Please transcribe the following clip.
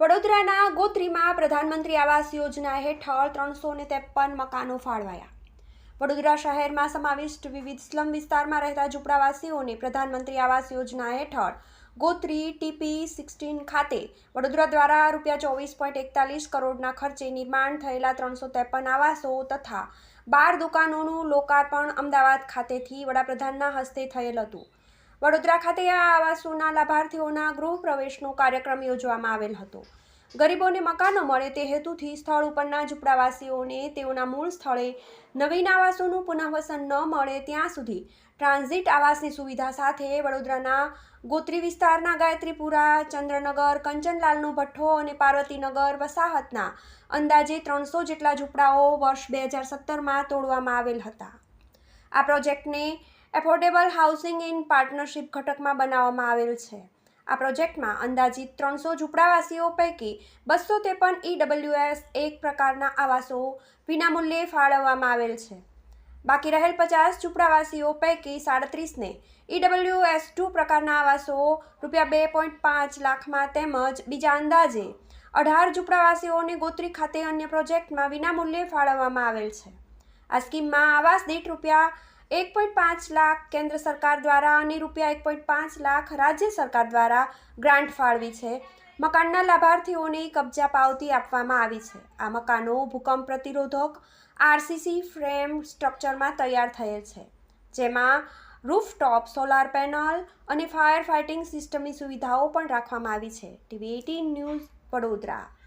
વડોદરાના ગોત્રીમાં પ્રધાનમંત્રી આવાસ યોજના હેઠળ ત્રણસો ને ત્રેપન મકાનો ફાળવાયા. વડોદરા શહેરમાં સમાવિષ્ટ વિવિધ સ્લમ વિસ્તારમાં રહેતા ઝૂંપડાવાસીઓને પ્રધાનમંત્રી આવાસ યોજના હેઠળ ગોત્રી ટીપી સિક્સટીન ખાતે વડોદરા દ્વારા રૂપિયા ચોવીસ પોઈન્ટ એકતાલીસ કરોડના ખર્ચે નિર્માણ થયેલા ત્રણસો ત્રેપન આવાસો તથા બાર દુકાનોનું લોકાર્પણ અમદાવાદ ખાતેથી વડાપ્રધાનના હસ્તે થયેલ હતું. વડોદરા ખાતે આ આવાસોના લાભાર્થીઓના ગૃહ પ્રવેશનો કાર્યક્રમ યોજવામાં આવેલ હતો. ગરીબોને મકાનો મળે તે હેતુથી સ્થળ ઉપરના ઝૂંપડાવાસીઓને તેઓના મૂળ સ્થળે નવીન આવાસોનું પુનઃવસન ન મળે ત્યાં સુધી ટ્રાન્ઝિટ આવાસની સુવિધા સાથે વડોદરાના ગોત્રી વિસ્તારના ગાયત્રીપુરા, ચંદ્રનગર, કંચનલાલનો ભઠ્ઠો અને પાર્વતીનગર વસાહતના અંદાજે ત્રણસો જેટલા ઝૂંપડાઓ વર્ષ બે હજાર સત્તરમાં તોડવામાં આવેલ હતા. આ પ્રોજેક્ટને એફોર્ડેબલ હાઉસિંગ ઇન પાર્ટનરશિપ ઘટકમાં બનાવવામાં આવેલ છે. આ પ્રોજેક્ટમાં અંદાજિત ત્રણસો ઝૂંપડાવાસીઓ પૈકી બસો ત્રેપન ઈડબલ્યુએસ એક પ્રકારના આવાસો વિનામૂલ્યે ફાળવવામાં આવેલ છે. બાકી રહેલ પચાસ ઝૂંપડાવાસીઓ પૈકી સાડત્રીસને ઈડબલ્યુએસ ટુ પ્રકારના આવાસો રૂપિયા બે પોઈન્ટ પાંચ લાખમાં તેમજ બીજા અંદાજે અઢાર ઝૂંપડાવાસીઓને ગોત્રી ખાતે અન્ય પ્રોજેક્ટમાં વિનામૂલ્યે ફાળવવામાં આવેલ છે. આ સ્કીમમાં આવાસ દીઠ રૂપિયા એક પોઈન્ટ પાંચ લાખ કેન્દ્ર સરકાર દ્વારા અને રૂપિયા એક પોઈન્ટ પાંચ લાખ રાજ્ય સરકાર દ્વારા ગ્રાન્ટ ફાળવી છે. મકાનના લાભાર્થીઓને કબજા પાવતી આપવામાં આવી છે. આ મકાનો ભૂકંપ પ્રતિરોધક આરસીસી ફ્રેમ સ્ટ્રક્ચરમાં તૈયાર થયેલ છે, જેમાં રૂફટોપ સોલાર પેનલ અને ફાયર ફાઇટિંગ સિસ્ટમની સુવિધાઓ પણ રાખવામાં આવી છે. TV eighteen news Vadodara